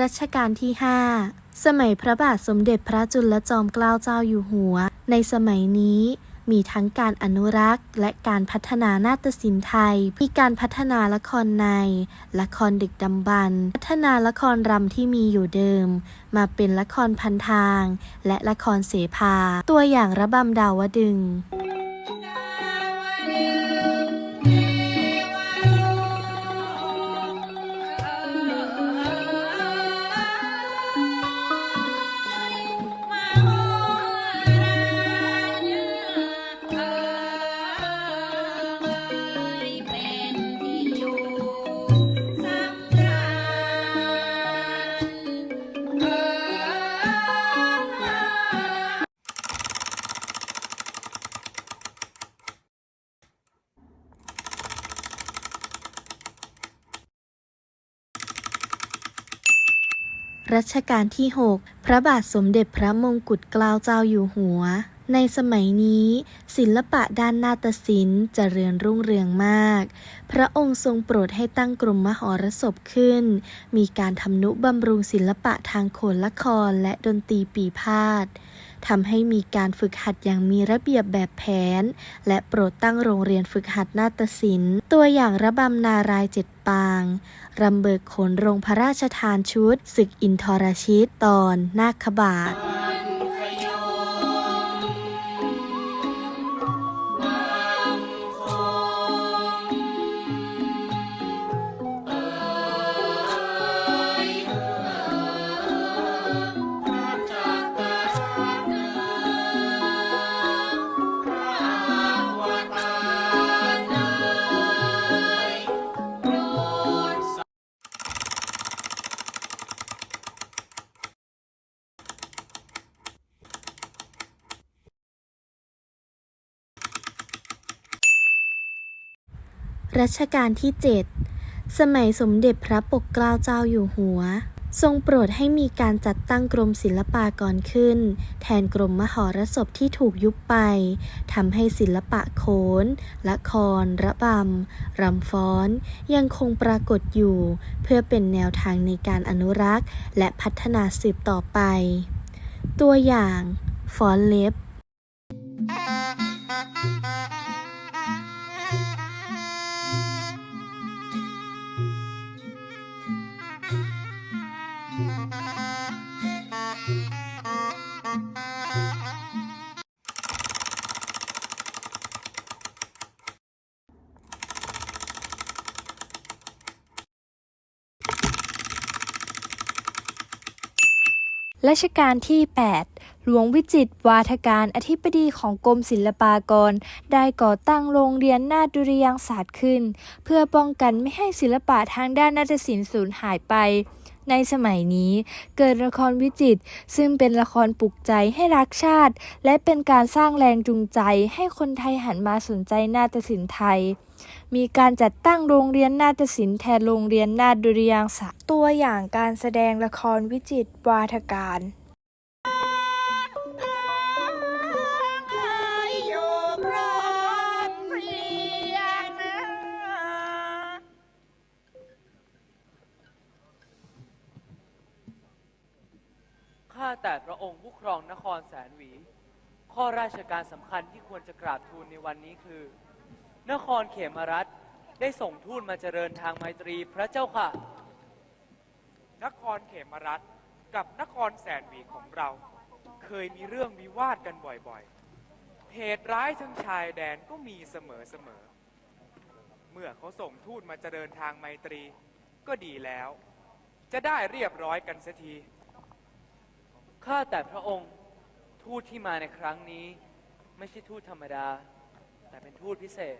รัชกาลที่ 5 สมัยพระบาทสมเด็จพระจุลจอมเกล้าเจ้าอยู่หัว ในสมัยนี้มีทั้งการอนุรักษ์และการพัฒนานาฏศิลป์ไทย มีการพัฒนาละครใน ละครดึกดำบรรพ์พัฒนาละครรำที่มีอยู่เดิม มาเป็นละครพันทาง และละครเสภา ตัวอย่างระบำดาวดึง รัชกาลที่ 6 พระบาทสมเด็จพระมงกุฎเกล้าเจ้าอยู่หัว ในสมัยนี้ ศิลปะด้านนาฏศิลป์จเจริญรุ่งเรืองมาก พระองค์ทรงโปรดให้ตั้งกรมมหรสพขึ้น มีการทำนุบำรุงศิลปะทางโขนละครและดนตรีปีพาททำให้มีการฝึกหัดอย่างมีระเบียบแบบแผน และโปรดตั้งโรงเรียนฝึกหัดนาฏศิลป์ ตัวอย่างระบำนารายเจ็ดปางรำเบิกขนโรงพระราชทานชุด ศึกอินทรชิตตอน นาคบาท รัชกาลที่ 7 สมัยสมเด็จพระปกเกล้าเจ้าอยู่หัว ทรงโปรดให้มีการจัดตั้งกรมศิลปากรขึ้น แทนกรมมหรสพที่ถูกยุบไปทำให้ศิลปะโขนละคร ระบำ รำฟ้อน ยังคงปรากฏอยู่ เพื่อเป็นแนวทางในการอนุรักษ์ และพัฒนาสืบต่อไป ตัวอย่าง ฟ้อนเล็บ รัชกาลที่ 8 หลวงวิจิตวาทการอธิบดีของกรมศิลปากร ได้ก่อตั้งโรงเรียนนาฏดุริยางศาสตร์ขึ้น เพื่อป้องกันไม่ให้ศิลปะทางด้านนาฏศิลป์สูญหายไป ในสมัยนี้เกิดละครวิจิตซึ่งเป็นละครปลุกใจให้รักชาติ และเป็นการสร้างแรงจูงใจให้คนไทยหันมาสนใจนาฏศิลป์ไทย มีการจัดตั้งโรงเรียนนาฏศิลป์แทนโรงเรียนนาฏดุริยางศาสตร์ตัวอย่างการแสดงละครวิจิตวาทการ ข้าแต่พระองค์ผู้ครองนครแสนหวี ข้อราชการสำคัญที่ควรจะกราบทูลในวันนี้คือ นครเขมรัฐได้ส่งทูตมาเจริญทางไมตรีพระเจ้าค่ะ นครเขมรัฐกับนครแสนหวีของเรา เคยมีเรื่องวิวาทกันบ่อยๆ เหตุร้ายทั้งชายแดนก็มีเสมอๆ เมื่อเขาส่งทูตมาเจริญทางไมตรีก็ดีแล้ว จะได้เรียบร้อยกันเสียที ข้าแต่พระองค์ทูตที่มาในครั้งนี้ ไม่ใช่ทูตธรรมดา แต่เป็นทูตพิเศษ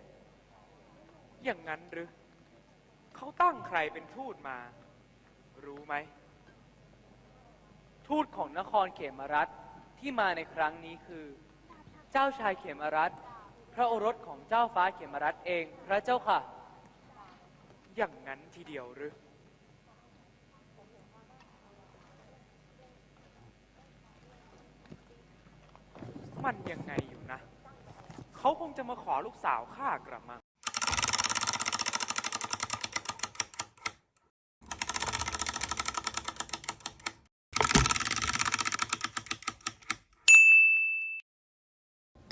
อย่างนั้นหรือเขาตั้งใครเป็นทูตมา รู้ไหม ทูตของนครเขมรัฐที่มาในครั้งนี้คือ เจ้าชายเขมรัฐ พระโอรสของเจ้าฟ้าเขมรัฐเอง พระเจ้าค่ะ อย่างนั้นทีเดียวหรือ มันยังไงอยู่นะ เขาคงจะมาขอลูกสาวข้ากลับมา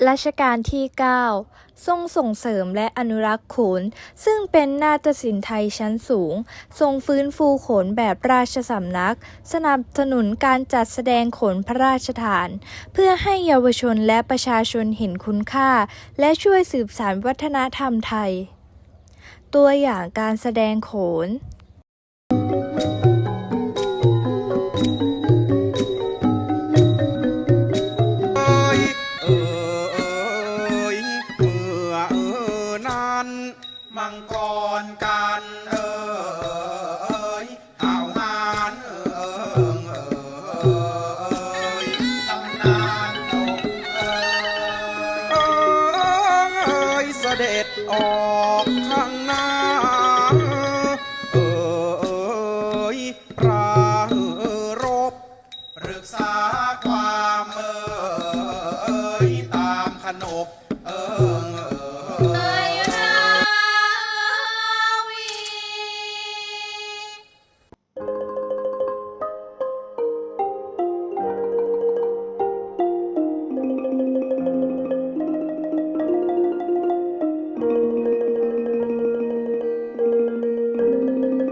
รัชกาลที่ 9 ทรงส่งเสริมและอนุรักษ์โขน ซึ่งเป็นนาฏศิลป์ไทยชั้นสูง ทรงฟื้นฟูโขนแบบราชสำนัก สนับสนุนการจัดแสดงโขนพระราชทาน เพื่อให้เยาวชนและประชาชนเห็นคุณค่า และช่วยสืบสานวัฒนธรรมไทย ตัวอย่างการแสดงโขน มังกรกันเออยหาหานเออเอยตำนานนกเอ้ยเอ้ยเสด็จออกข้าง